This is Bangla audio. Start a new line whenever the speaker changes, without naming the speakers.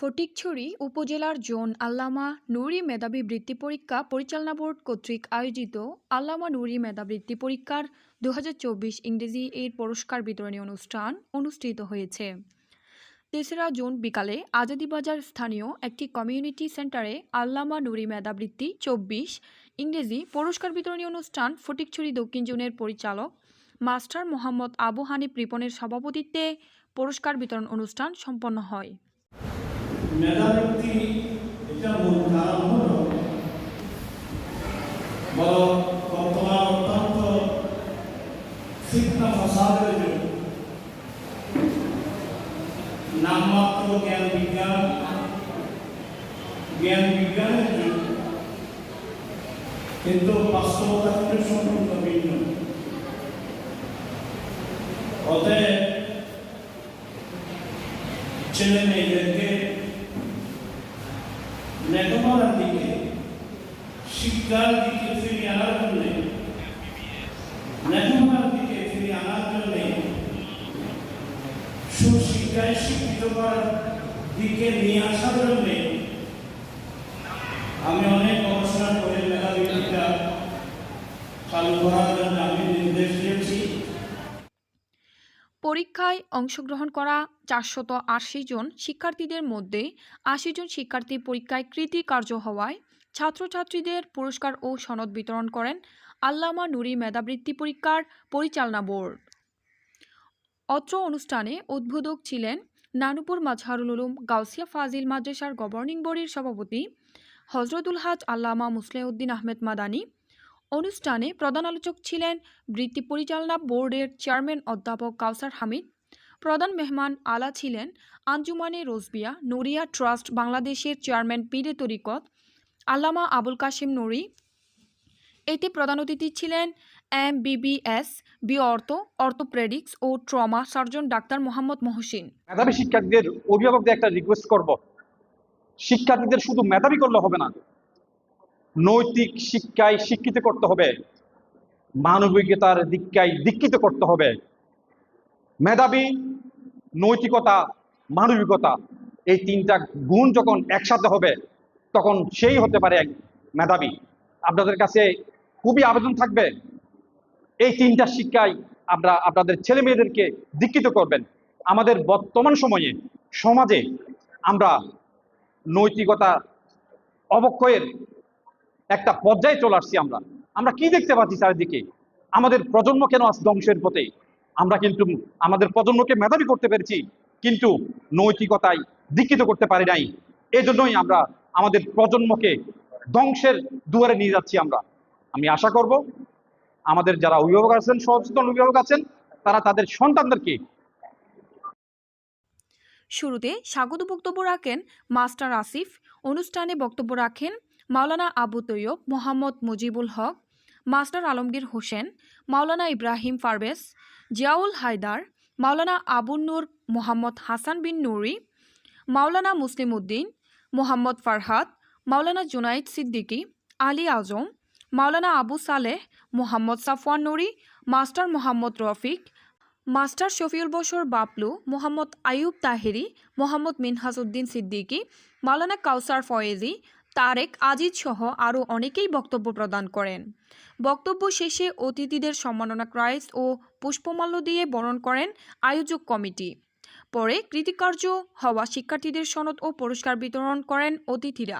ফটিকছড়ি উপজেলার জোন আল্লামা নুরি মেধাবী বৃত্তি পরীক্ষা পরিচালনা বোর্ড কর্তৃক আয়োজিত আল্লামা নুরি মেধাবৃত্তি পরীক্ষার দু হাজার চব্বিশ ইংরেজি এর পুরস্কার বিতরণী অনুষ্ঠান অনুষ্ঠিত হয়েছে। তেসরা জুন বিকালে আজাদিবাজার স্থানীয় একটি কমিউনিটি সেন্টারে আল্লামা নুরি মেধাবৃত্তি চব্বিশ ইংরেজি পুরস্কার বিতরণী অনুষ্ঠান ফটিকছড়ি দক্ষিণ জোনের পরিচালক মাস্টার মোহাম্মদ আবু হানিফ রিপনের সভাপতিত্বে পুরস্কার বিতরণ অনুষ্ঠান সম্পন্ন হয়।
মেধাবৃত্তি এটা মূল কারণ হল বর্তমান অত্যন্ত শিক্ষা ফসাদের যুগ। নামমাত্র জ্ঞান বিজ্ঞান, জ্ঞান বিজ্ঞানের যুগ, কিন্তু বাস্তবতা কিন্তু সম্পূর্ণ ভিন্ন। অতএব ছেলে মেয়েদেরকে লেখাপড়ার দিকে শিক্ষার দিকে ফিরিয়ে আনার জন্য লেখাপড়ার দিকে ফিরিয়ে আনার জন্য সুশিক্ষায় শিক্ষিত করার দিকে নিয়ে আসার জন্য আমি অনেক গবেষণা করে মেধাবীটা চালু করার জন্য আমি নির্দেশ দিয়েছি
পরীক্ষায় অংশগ্রহণ করা চারশত আশি জন শিক্ষার্থীদের মধ্যে আশি জন শিক্ষার্থী পরীক্ষায় কৃতিকার্য হওয়ায় ছাত্রছাত্রীদের পুরস্কার ও সনদ বিতরণ করেন আল্লামা নুরি মেধাবৃত্তি পরীক্ষার পরিচালনা বোর্ড। অত্র অনুষ্ঠানে উদ্বোধক ছিলেন নানুপুর মাজহারুল উলুম গাউসিয়া ফাজিল মাদ্রাসার গভর্নিং বডির সভাপতি হজরতুল হাজ আল্লামা মুসলেউদ্দিন আহমেদ মাদানী অনুষ্ঠানে প্রধান আলোচক ছিলেন বৃত্তি পরিচালনা বোর্ডের চেয়ারম্যান অধ্যাপক কাউসার হামিদ। প্রধান মেহমান আলা ছিলেন আঞ্জুমানে রোজবিয়া, নড়িয়া ট্রাস্ট বাংলাদেশের চেয়ারম্যান পীরে তরিকত, আল্লামা আবুল কাশিম নুরি। এতে প্রধান অতিথি ছিলেন এম বিবিএস বি অর্থ অর্থোপ্রেডিক্স ও trauma surgeon doctor Mohammad Mohsin.
মেধাবী শিক্ষার্থীদের অভিভাবকদের একটা রিকোয়েস্ট করব। শিক্ষার্থীদের শুধু মেধাবী করলে হবে না। নৈতিক শিক্ষায় শিক্ষিত করতে হবে। মানবিকতার দিকটায় দীক্ষিত করতে হবে। মেধাবী, নৈতিকতা, মানবিকতা, এই তিনটা গুণ যখন একসাথে হবে, তখন সেই হতে পারে এক মেধাবী। আপনাদের কাছে খুবই আবেদন থাকবে, এই তিনটা শিক্ষায় আমরা আপনাদের ছেলে মেয়েদেরকে দীক্ষিত করবেন। আমাদের বর্তমান সময়ে সমাজে আমরা নৈতিকতা অবক্ষয়ের একটা পর্যায়ে চলে আসছি আমরা। আমরা কি দেখতে পাচ্ছি চারিদিকে? আমাদের প্রজন্ম কেন আজ ধ্বংসের পথে? আমরা কিন্তু আমাদের প্রজন্মকে মেধাবী করতে পেরেছি, কিন্তু নৈতিকতায় দীক্ষিত করতে পারি নাই। এজন্যই আমরা আমাদের প্রজন্মকে ধ্বংসের দুয়ারে নিয়ে যাচ্ছি আমরা। আমি আশা করব আমাদের যারা অভিভাবক আছেন, সচেতন অভিভাবক আছেন, তারা তাদের সন্তানদেরকে
শুরুতে স্বাগত বক্তব্য রাখেন মাস্টার আসিফ। অনুষ্ঠানে বক্তব্য রাখেন Maulana Abu Taiyab Mohammad Mujibul Haque, master Alamgir Hossain, Maulana Ibrahim Farbes, Ziaul Haider, Maulana Abun Noor Mohammad Hasan bin Noori, Maulana Muslim Uddin Mohammad Farhad, Maulana Junaid Siddiqui, Ali Azam, Maulana Abu Saleh Mohammad Safwan Noori, master Mohammad Rafiq, master Shafiul Bashar Baplu Mohammad Ayub Taheri, Mohammad Minhaj Uddin Siddiqui, Maulana Kausar Faizi Tareq Aziz সহ আরও অনেকেই বক্তব্য প্রদান করেন। বক্তব্য শেষে অতিথিদের সম্মাননা ক্রাইস ও পুষ্পমাল্য দিয়ে বরণ করেন আয়োজক কমিটি। পরে কৃতিকার্য হওয়া শিক্ষার্থীদের সনদ ও পুরস্কার বিতরণ করেন অতিথিরা।